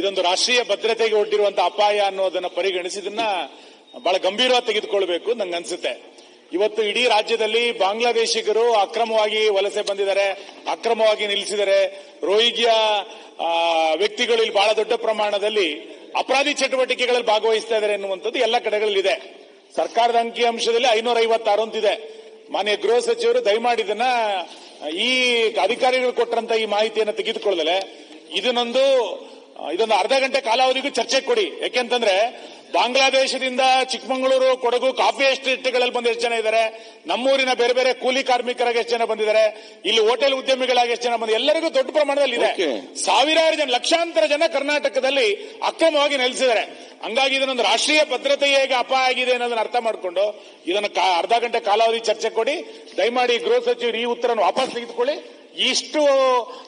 ಇದೊಂದು ರಾಷ್ಟ್ರೀಯ ಭದ್ರತೆಗೆ ಒಡ್ಡಿರುವಂತ ಅಪಾಯ ಅನ್ನೋದನ್ನ ಪರಿಗಣಿಸಿ ಇದನ್ನ ಬಹಳ ಗಂಭೀರವಾಗಿ ತೆಗೆದುಕೊಳ್ಬೇಕು ನಂಗೆ ಅನ್ಸುತ್ತೆ ಇವತ್ತು ಇಡೀ ರಾಜ್ಯದಲ್ಲಿ ಬಾಂಗ್ಲಾದೇಶಿಗರು ಅಕ್ರಮವಾಗಿ ವಲಸೆ ಬಂದಿದ್ದಾರೆ, ಅಕ್ರಮವಾಗಿ ನಿಲ್ಲಿಸಿದ್ದಾರೆ. ರೋಹಿಂಗ್ಯ ವ್ಯಕ್ತಿಗಳು ಇಲ್ಲಿ ಬಹಳ ದೊಡ್ಡ ಪ್ರಮಾಣದಲ್ಲಿ ಅಪರಾಧಿ ಚಟುವಟಿಕೆಗಳಲ್ಲಿ ಭಾಗವಹಿಸ್ತಾ ಇದ್ದಾರೆ ಎನ್ನುವಂಥದ್ದು ಎಲ್ಲ ಕಡೆಗಳಲ್ಲಿದೆ. ಸರ್ಕಾರದ ಅಂಕಿಅಂಶದಲ್ಲಿ ಐನೂರ ಐವತ್ತಾರು ಅಂತಿದೆ. ಮಾನ್ಯ ಗೃಹ ಸಚಿವರು ದಯಮಾಡಿ ಇದನ್ನ ಈ ಅಧಿಕಾರಿಗಳು ಕೊಟ್ಟರಂತ ಈ ಮಾಹಿತಿಯನ್ನು ತೆಗೆದುಕೊಳ್ಳದಲೆ ಇದನ್ನೊಂದು ಇದೊಂದು ಅರ್ಧ ಗಂಟೆ ಕಾಲಾವಧಿಗೂ ಚರ್ಚೆ ಕೊಡಿ. ಯಾಕೆಂತಂದ್ರೆ ಬಾಂಗ್ಲಾದೇಶದಿಂದ ಚಿಕ್ಕಮಗಳೂರು ಕೊಡಗು ಕಾಫಿ ಎಸ್ಟೇಟ್ಗಳಲ್ಲಿ ಬಂದು ಎಷ್ಟು ಜನ ಇದ್ದಾರೆ? ನಮ್ಮೂರಿನ ಬೇರೆ ಬೇರೆ ಕೂಲಿ ಕಾರ್ಮಿಕರಾಗಿ ಎಷ್ಟು ಜನ ಬಂದಿದ್ದಾರೆ? ಇಲ್ಲಿ ಹೋಟೆಲ್ ಉದ್ಯಮಿಗಳಾಗಿ ಎಷ್ಟು ಜನ ಬಂದಿದೆ ಎಲ್ಲರಿಗೂ ದೊಡ್ಡ ಪ್ರಮಾಣದಲ್ಲಿ ಇದೆ. ಸಾವಿರಾರು ಜನ ಲಕ್ಷಾಂತರ ಜನ ಕರ್ನಾಟಕದಲ್ಲಿ ಅಕ್ರಮವಾಗಿ ನೆಲೆಸಿದ್ದಾರೆ. ಹಂಗಾಗಿ ಇದನ್ನೊಂದು ರಾಷ್ಟ್ರೀಯ ಭದ್ರತೆ ಹೇಗೆ ಅಪಾಯ ಆಗಿದೆ ಅನ್ನೋದನ್ನ ಅರ್ಥ ಮಾಡಿಕೊಂಡು ಇದನ್ನು ಅರ್ಧ ಗಂಟೆ ಕಾಲಾವಧಿ ಚರ್ಚೆ ಕೊಡಿ. ದಯಮಾಡಿ ಗೃಹ ಸಚಿವರು ಈ ಉತ್ತರವನ್ನು ವಾಪಸ್ ತೆಗೆದುಕೊಳ್ಳಿ. ಇಷ್ಟು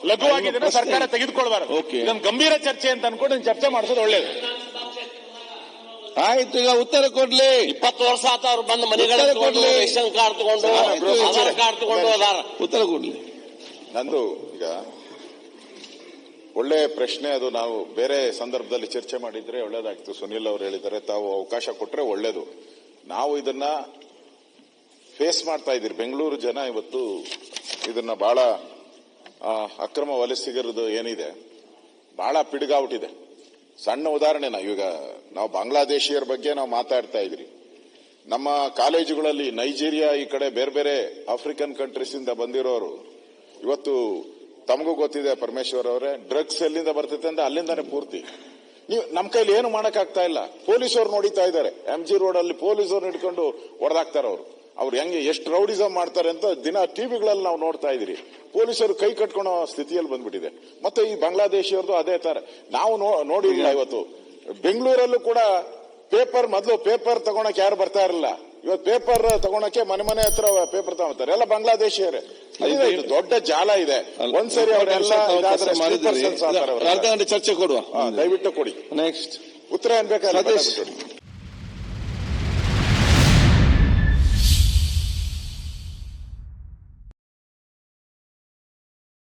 ಲಘುವಾಗಿ ಇದನ್ನ ಸರ್ಕಾರ ತೆಗೆದುಕೊಳ್ಬಾರ್ದು. ಇದೊಂದು ಗಂಭೀರ ಚರ್ಚೆ ಅಂತ ಅನ್ಕೊಂಡು ಚರ್ಚೆ ಮಾಡಿಸೋದು ಒಳ್ಳೇದು. ಆಯ್ತು ಈಗ ಉತ್ತರ ಕೊಡ್ಲಿ. ಇಪ್ಪತ್ತು ವರ್ಷ ಆತ ಅವ್ರು ಬಂದು ಮನೆಗಳ ಉತ್ತರ ತಗೊಂಡು ಕೊಡ್ಲಿ. ರೇಷನ್ ಕಾರ್ಡ್ ತಗೊಂಡು ಆಧಾರ್ ಕಾರ್ಡ್ ತಗೊಂಡು ಅದಾರ ಉತ್ತರ ಕೊಡ್ಲಿ. ನಂದು ಈಗ ಒಳ್ಳೆ ಪ್ರಶ್ನೆ ಅದು ನಾವು ಬೇರೆ ಸಂದರ್ಭದಲ್ಲಿ ಚರ್ಚೆ ಮಾಡಿದ್ರೆ ಒಳ್ಳೇದಾಗ್ತು. ಸುನಿಲ್ ಅವರು ಹೇಳಿದ್ದಾರೆ ತಾವು ಅವಕಾಶ ಕೊಟ್ರೆ ಒಳ್ಳೇದು. ನಾವು ಇದನ್ನ ಫೇಸ್ ಮಾಡ್ತಾ ಇದ್ದೀರಿ. ಬೆಂಗಳೂರು ಜನ ಇವತ್ತು ಇದನ್ನ ಬಹಳ ಅಕ್ರಮ ವಲಸಿಗರದು ಏನಿದೆ? ಬಹಳ ಪಿಡುಗಾಗ್ಬಿಟ್ಟಿದೆ. ಸಣ್ಣ ಉದಾಹರಣೆನ ಈಗ ನಾವು ಬಾಂಗ್ಲಾದೇಶಿಯರ ಬಗ್ಗೆ ನಾವು ಮಾತಾಡ್ತಾ ಇದ್ರಿ. ನಮ್ಮ ಕಾಲೇಜುಗಳಲ್ಲಿ ನೈಜೀರಿಯಾ, ಈ ಕಡೆ ಬೇರೆ ಬೇರೆ ಆಫ್ರಿಕನ್ ಕಂಟ್ರೀಸ್ ಇಂದ ಬಂದಿರೋರು, ಇವತ್ತು ತಮಗೂ ಗೊತ್ತಿದೆ ಪರಮೇಶ್ವರ್ ಅವರೇ, ಡ್ರಗ್ಸ್ ಎಲ್ಲಿಂದ ಬರ್ತೈತೆ ಅಂತ ಅಲ್ಲಿಂದಾನೆ ಪೂರ್ತಿ. ನೀವು ನಮ್ಮ ಕೈಲಿ ಏನು ಮಾಡಕ್ಕಾಗ್ತಾ ಇಲ್ಲ. ಪೊಲೀಸರು ನೋಡಿತಾ ಇದ್ದಾರೆ. ಎಂ ಜಿ ರೋಡ್ ಅಲ್ಲಿ ಪೊಲೀಸರು ಹಿಡ್ಕೊಂಡು ಹೊಡೆದಾಕ್ತಾರೆ ಅವರು ಹೆಂಗೆ ಎಷ್ಟು ರೌಡಿಸಮ್ ಮಾಡ್ತಾರೆ ಅಂತ ದಿನ ಟಿವಿಗಳಲ್ಲಿ ನಾವು ನೋಡ್ತಾ ಇದೀರಿ ಪೊಲೀಸರು ಕೈ ಕಟ್ಕೊಳೋ ಸ್ಥಿತಿಯಲ್ಲಿ ಬಂದ್ಬಿಟ್ಟಿದೆ. ಮತ್ತೆ ಈ ಬಾಂಗ್ಲಾದೇಶಿಯವ್ರದ್ದು ಅದೇ ತರ ನಾವು ನೋಡಿಲ್ಲ ಇವತ್ತು. ಬೆಂಗಳೂರಲ್ಲೂ ಕೂಡ ಪೇಪರ್ ಮೊದಲು ಪೇಪರ್ ತಗೊಳಕ್ ಯಾರು ಬರ್ತಾ ಇರಲಿಲ್ಲ. ಇವತ್ತು ಪೇಪರ್ ತಗೊಳಕ್ಕೆ ಮನೆ ಮನೆ ಹತ್ರ ಪೇಪರ್ ತಗೊಳ್ತಾರೆ. ಎಲ್ಲ ಬಾಂಗ್ಲಾದೇಶಿಯರೇ. ಇದು ದೊಡ್ಡ ಜಾಲ ಇದೆ. ಒಂದ್ಸರಿ ಅವರೆಲ್ಲ ಇದಾದ್ರೆ ಚರ್ಚೆ ಕೊಡುವ. ದಯವಿಟ್ಟು ಕೊಡಿ. ನೆಕ್ಸ್ಟ್ ಉತ್ತರ ಏನ್ ಬೇಕಾದ್ರೆ.